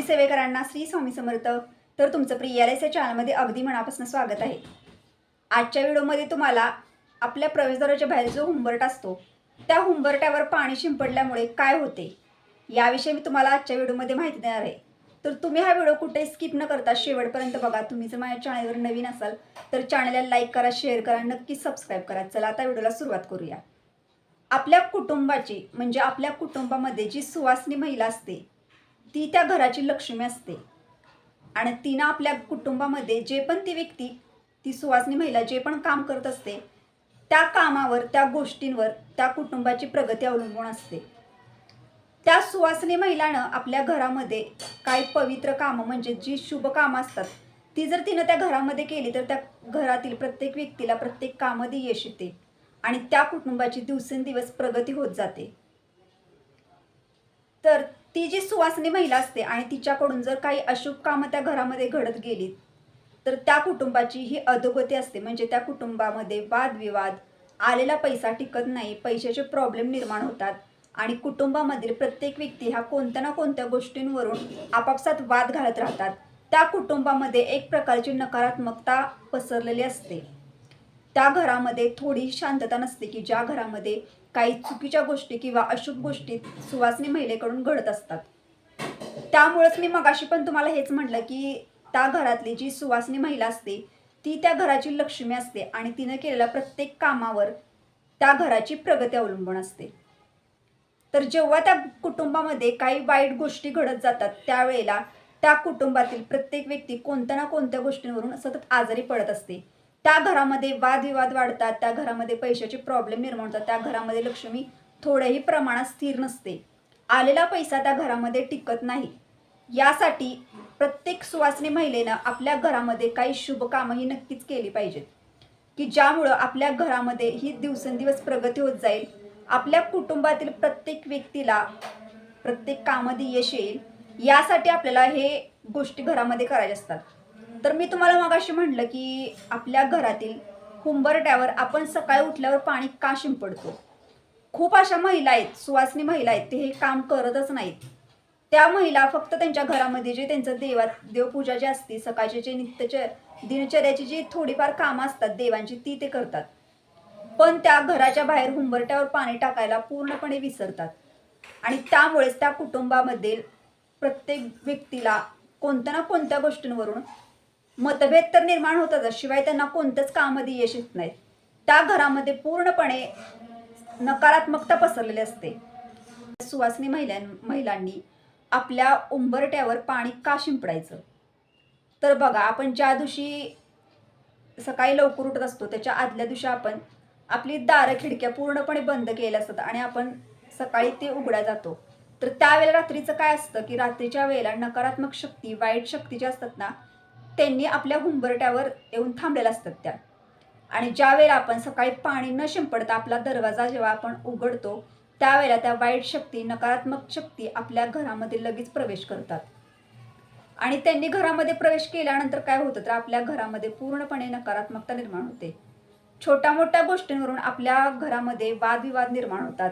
स्वामी सेवेकरांना श्री स्वामी समर्थ. तर तुमचं प्रियालेस या चॅनलमध्ये अगदी मनापासून स्वागत आहे. आजच्या व्हिडिओमध्ये तुम्हाला आपल्या प्रवेशद्वाराच्या बाहेर जो हुंबरट असतो त्या हुंबरट्यावर पाणी शिंपडल्यामुळे काय होते याविषयी मी तुम्हाला आजच्या व्हिडिओमध्ये माहिती देणार आहे. तर तुम्ही हा व्हिडिओ कुठे स्किप न करता शेवटपर्यंत बघा. तुम्ही जर माझ्या चॅनलवर नवीन असाल तर चॅनलला लाईक करा शेअर करा नक्की सबस्क्राईब करा. चला आता व्हिडिओला सुरुवात करूया. आपल्या कुटुंबाची म्हणजे आपल्या कुटुंबामध्ये जी सुवासनी महिला असते ती त्या घराची लक्ष्मी असते. आणि तिनं आपल्या कुटुंबामध्ये जे पण ती व्यक्ती ती सुवासनी महिला जे पण काम करत असते त्या कामावर त्या गोष्टींवर त्या कुटुंबाची प्रगती अवलंबून असते. त्या सुवासनी महिलानं आपल्या घरामध्ये काही पवित्र कामं म्हणजे जी शुभ कामं असतात ती जर तिनं त्या घरामध्ये केली तर त्या घरातील प्रत्येक व्यक्तीला प्रत्येक कामध्ये यश येते आणि त्या कुटुंबाची दिवसेंदिवस प्रगती होत जाते. तर ती जी सुवासनी महिला असते आणि तिच्याकडून जर काही अशुभ कामं त्या घरामध्ये घडत गेली तर त्या कुटुंबाची ही अधोगती असते. म्हणजे त्या कुटुंबामध्ये वादविवाद आलेला पैसा टिकत नाही पैशाचे प्रॉब्लेम निर्माण होतात आणि कुटुंबामधील प्रत्येक व्यक्ती हा कोणत्या ना कोणत्या गोष्टींवरून आपापसात वाद घालत राहतात. त्या कुटुंबामध्ये एक प्रकारची नकारात्मकता पसरलेली असते. त्या घरामध्ये थोडी शांतता नसते की ज्या घरामध्ये काही चुकीच्या गोष्टी किंवा अशुभ गोष्टी सुवासनी महिलेकडून घडत असतात. त्यामुळेच मी मगाशी पण तुम्हाला हेच म्हटलं की त्या घरातली जी सुवासनी महिला असते ती त्या घराची लक्ष्मी असते आणि तिनं केलेल्या प्रत्येक कामावर त्या घराची प्रगती अवलंबून असते. तर जेव्हा त्या कुटुंबामध्ये काही वाईट गोष्टी घडत जातात त्यावेळेला त्या कुटुंबातील प्रत्येक व्यक्ती कोणत्या ना कोणत्या गोष्टींवरून सतत आजारी पडत असते. त्या घरामध्ये वादविवाद वाढतात त्या घरामध्ये पैशाचे प्रॉब्लेम निर्माण होतात त्या घरामध्ये लक्ष्मी थोड्याही प्रमाणात स्थिर नसते. आलेला पैसा त्या घरामध्ये टिकत नाही. यासाठी प्रत्येक सुवासनी महिलेनं आपल्या घरामध्ये काही शुभ कामंही नक्कीच केली पाहिजेत. की ज्यामुळं आपल्या घरामध्ये ही दिवसेंदिवस प्रगती होत जाईल आपल्या कुटुंबातील प्रत्येक व्यक्तीला प्रत्येक कामामध्ये यश येईल यासाठी आपल्याला हे गोष्टी घरामध्ये करायच्या असतात. तर मी तुम्हाला मगाशी म्हटलं की आपल्या घरातील हुंबरट्यावर आपण सकाळी उठल्यावर पाणी का शिंपडतो? खूप अशा महिला आहेत सुवासनी महिला आहेत ते हे काम करतच नाहीत. त्या महिला फक्त त्यांच्या घरामध्ये जे त्यांचं देवा देवपूजा जी असते सकाळची जे नित्यच्या दिनचर्याची जी थोडीफार कामं असतात देवांची ती ते करतात. पण त्या घराच्या बाहेर हुंबरट्यावर पाणी टाकायला पूर्णपणे विसरतात. आणि त्यामुळेच त्या कुटुंबामध्ये प्रत्येक व्यक्तीला कोणत्या ना कोणत्या गोष्टींवरून मतभेद तर निर्माण होतातच. शिवाय त्यांना कोणतंच कामामध्ये यश येत नाही त्या घरामध्ये पूर्णपणे नकारात्मकता पसरलेली असते. सुवासनी महिलां महिलांनी आपल्या उंबरट्यावर पाणी का शिंपडायचं? तर बघा आपण ज्या दिवशी सकाळी लवकर उठत असतो त्याच्या आदल्या दिवशी आपण आपली दारं खिडक्या पूर्णपणे बंद केल्या असतात आणि आपण सकाळी ते उघड्या जातो. तर त्यावेळेला रात्रीचं काय असतं की रात्रीच्या वेळेला नकारात्मक शक्ती वाईट शक्ती ज्या असतात ना त्यांनी आपल्या हुंबरट्यावर येऊन थांबलेल्या असतात त्या. आणि ज्यावेळेला आपण सकाळी पाणी न शिंपडता आपला दरवाजा जेव्हा आपण उघडतो त्यावेळेला त्या वाईट शक्ती नकारात्मक शक्ती आपल्या घरामध्ये लगेच प्रवेश करतात. आणि त्यांनी घरामध्ये प्रवेश केल्यानंतर काय होतं तर आपल्या घरामध्ये पूर्णपणे नकारात्मकता निर्माण होते. छोट्या मोठ्या गोष्टींवरून आपल्या घरामध्ये वादविवाद निर्माण होतात.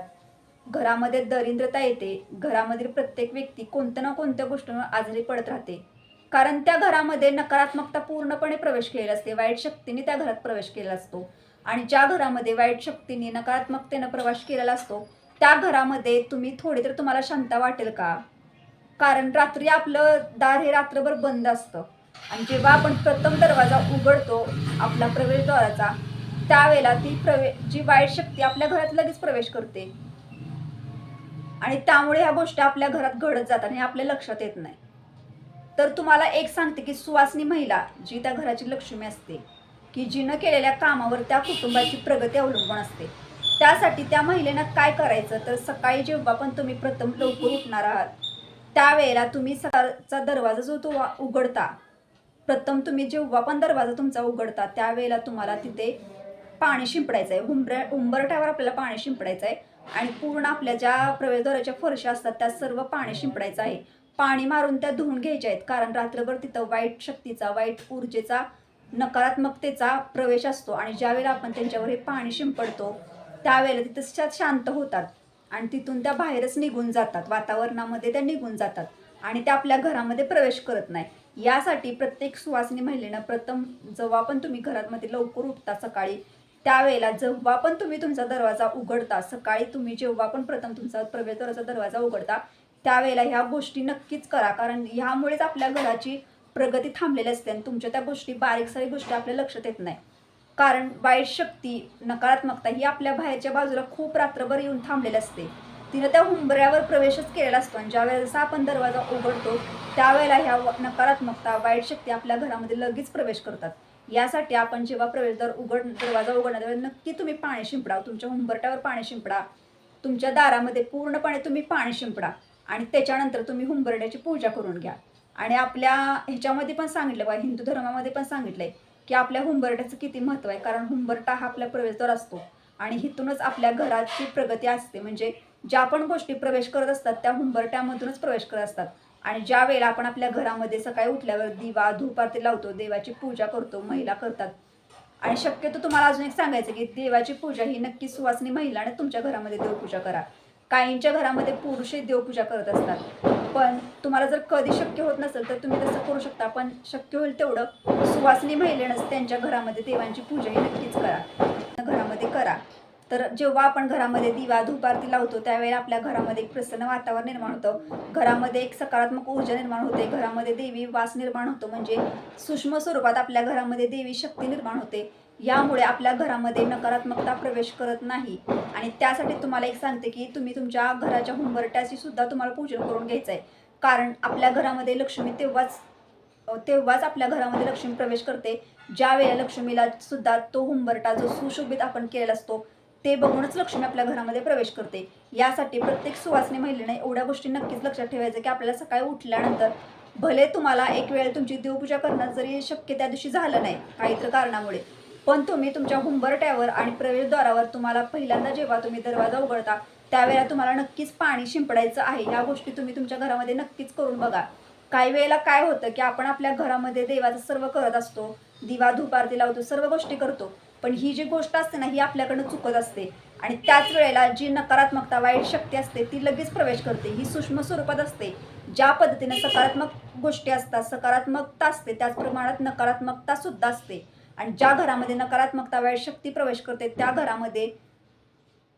घरामध्ये दरिद्रता येते. घरामधील प्रत्येक व्यक्ती कोणत्या ना कोणत्या गोष्टींवर आजारी पडत राहते. कारण त्या घरामध्ये नकारात्मकता पूर्णपणे प्रवेश केलेला असते. वाईट शक्तीने त्या घरात प्रवेश केलेला असतो. आणि ज्या घरामध्ये वाईट शक्तीने नकारात्मकतेनं प्रवेश केलेला असतो त्या घरामध्ये तुम्ही थोडी तर तुम्हाला शांता वाटेल का? कारण रात्री आपलं दार हे रात्रभर बंद असतं. आणि जेव्हा आपण प्रथम दरवाजा उघडतो आपला प्रवेशद्वाराचा त्यावेळेला ती प्रवे जी वाईट शक्ती आपल्या घरात लगेच प्रवेश करते. आणि त्यामुळे ह्या गोष्टी आपल्या घरात घडत जातात आणि आपल्या लक्षात येत नाही. तर तुम्हाला एक सांगते की सुवासनी महिला जी त्या घराची लक्ष्मी असते की जिनं केलेल्या कामावर त्या कुटुंबाची प्रगती अवलंबून असते. त्यासाठी त्या महिलेनं काय करायचं? तर सकाळी जेव्हा पण तुम्ही प्रथम लवकर उठणार आहात त्यावेळेला तुम्ही सकाळचा दरवाजा जो तो उघडता प्रथम तुम्ही जेव्हा पण दरवाजा तुमचा उघडता त्यावेळेला तुम्हाला तिथे पाणी शिंपडायचं आहे उंबर उंबरठ्यावर आपल्याला पाणी शिंपडायचं आहे आणि पूर्ण आपल्या ज्या प्रवेशद्वाराच्या फरशा असतात त्या सर्व पाणी शिंपडायचं आहे. पाणी मारून त्या धुवून घ्यायच्या आहेत. कारण रात्रभर तिथं वाईट शक्तीचा वाईट ऊर्जेचा नकारात्मकतेचा प्रवेश असतो. आणि ज्यावेळेला आपण त्यांच्यावर हे पाणी शिंपडतो त्यावेळेला तिथं शांत होतात. आणि तिथून त्या बाहेरच निघून जातात. वातावरणामध्ये त्या निघून जातात. आणि त्या आपल्या घरामध्ये प्रवेश करत नाही. यासाठी प्रत्येक सुवासिनी महिलेनं प्रथम जेव्हा पण तुम्ही घरामध्ये लवकर उठता सकाळी त्यावेळेला जेव्हा पण तुम्ही तुमचा दरवाजा उघडता सकाळी तुम्ही जेव्हा पण प्रथम तुमचा प्रवेशद्वाराचा दरवाजा उघडता त्यावेळेला ह्या गोष्टी नक्कीच करा. कारण ह्यामुळेच आपल्या घराची प्रगती थांबलेली असते आणि तुमच्या त्या गोष्टी बारीक सारीक गोष्टी आपल्या लक्षात येत नाही. कारण वाईट शक्ती नकारात्मकता ही आपल्या बाहेरच्या बाजूला खूप रात्रभर येऊन थांबलेली असते. तिनं त्या हुंबऱ्यावर प्रवेशच केलेला असतो आणि ज्यावेळेस आपण दरवाजा उघडतो त्यावेळेला ह्या व- नकारात्मकता वाईट शक्ती आपल्या घरामध्ये लगेच प्रवेश करतात. यासाठी आपण जेव्हा प्रवेशद्वार उघड दरवाजा उघडणार त्यावेळेस नक्की तुम्ही पाणी शिंपडा. तुमच्या हुंबरट्यावर पाणी शिंपडा. तुमच्या दारामध्ये पूर्णपणे तुम्ही पाणी शिंपडा. आणि त्याच्यानंतर तुम्ही हुंबरड्याची पूजा करून घ्या. आणि आपल्या ह्याच्यामध्ये पण सांगितलं बा हिंदू धर्मामध्ये पण सांगितलंय की आपल्या हुंबरट्याचं किती महत्त्व आहे. कारण हुंबरटा हा आपल्या प्रवेशद्वार असतो. आणि हिथूनच आपल्या घराची प्रगती असते. म्हणजे ज्या पण गोष्टी प्रवेश करत असतात त्या हुंबरट्यामधूनच प्रवेश करत असतात. आणि ज्या वेळेला आपण आपल्या घरामध्ये सकाळी उठल्यावर दिवा धूप आरती लावतो देवाची पूजा करतो महिला करतात. आणि शक्यतो तुम्हाला अजून एक सांगायचं की देवाची पूजा ही नक्की सुवासिनी महिलाने तुमच्या घरामध्ये देवपूजा करा. काहींच्या घरामध्ये पुरुषही देवपूजा करत असतात. पण तुम्हाला जर कधी शक्य होत नसेल तर तुम्ही तसं करू शकता. पण शक्य होईल तेवढं सुवासनी महिलेनंच त्यांच्या घरामध्ये देवांची पूजाही नक्कीच करा. घरामध्ये करा. तर जेव्हा आपण घरामध्ये दिवा धूप आरती लावतो त्यावेळेला आपल्या घरामध्ये एक प्रसन्न वातावरण निर्माण होतं. घरामध्ये एक सकारात्मक ऊर्जा निर्माण होते. घरामध्ये देवी वास निर्माण होतो. म्हणजे सूक्ष्म स्वरूपात आपल्या घरामध्ये देवी शक्ती निर्माण होते. यामुळे आपल्या घरामध्ये नकारात्मकता प्रवेश करत नाही. आणि त्यासाठी तुम्हाला एक सांगते की तुम्ही तुमच्या घराच्या हुंबरट्याची सुद्धा तुम्हाला पूजन करून घ्यायचं आहे कारण आपल्या घरामध्ये लक्ष्मी तेव्हाच तेव्हाच आपल्या घरामध्ये लक्ष्मी प्रवेश करते. ज्या वेळेला लक्ष्मीला सुद्धा तो हुंबरटा जो सुशोभित आपण केलेला असतो ते बघूनच लक्ष्मी आपल्या घरामध्ये प्रवेश करते. यासाठी प्रत्येक सुवासनी महिलेने एवढ्या गोष्टी नक्कीच लक्षात ठेवायचं की आपल्याला सकाळी उठल्यानंतर भले तुम्हाला एक वेळ तुमची देवपूजा करणं जरी शक्य त्या दिवशी झालं नाही काहीतरी कारणामुळे पण तुम्ही तुमच्या हुंबरट्यावर आणि प्रवेशद्वारावर तुम्हाला पहिल्यांदा जेव्हा तुम्ही दरवाजा उघडता त्यावेळेला तुम्हाला नक्कीच पाणी शिंपडायचं आहे. या गोष्टी तुम्ही तुमच्या घरामध्ये नक्कीच करून बघा. काही वेळेला काय होतं की आपण आपल्या घरामध्ये देवाचं सर्व करत असतो दिवा धूप आरती लावतो सर्व गोष्टी करतो. पण ही जी गोष्ट असते ना ही आपल्याकडनं चुकत असते. आणि त्याच वेळेला जी नकारात्मकता वाईट शक्ती असते ती लगेच प्रवेश करते. ही सूक्ष्म स्वरूपात असते. ज्या पद्धतीने सकारात्मक गोष्टी असतात सकारात्मकता असते त्याच प्रमाणात नकारात्मकता सुद्धा असते. आणि ज्या घरामध्ये नकारात्मकता वेळ शक्ती प्रवेश करते त्या घरामध्ये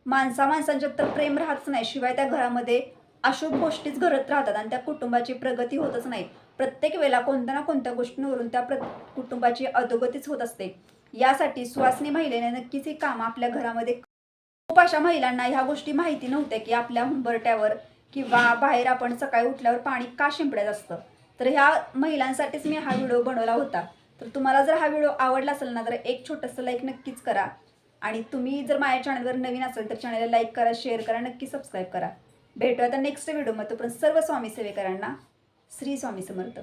माणसा माणसांच्यात तर प्रेम राहतच नाही. शिवाय त्या घरामध्ये अशुभ गोष्टीच घडत राहतात आणि त्या कुटुंबाची प्रगती होतच नाही. प्रत्येक वेळेला कोणत्या ना कोणत्या गोष्टींवरून त्या प्र कुटुंबाची अधोगतीच होत असते. यासाठी सुवासनी महिलेने नक्कीच हे काम आपल्या घरामध्ये खूप अशा महिलांना ह्या गोष्टी माहिती नव्हत्या की आपल्या हुंबरट्यावर किंवा बाहेर आपण सकाळी उठल्यावर पाणी का शिंपड्यात असतं? तर ह्या महिलांसाठीच मी हा व्हिडिओ बनवला होता. तर तुम्हाला जर हा व्हिडिओ आवडला असेल ना तर एक छोटंसं लाईक नक्कीच करा. आणि तुम्ही जर माझ्या चॅनलवर नवीन असेल तर चॅनलला लाईक करा शेअर करा नक्की सबस्क्राईब करा. भेटूया आता नेक्स्ट व्हिडिओमध्ये तोपर्यंत सर्व स्वामी सेवेकरांना श्री स्वामी समर्थ.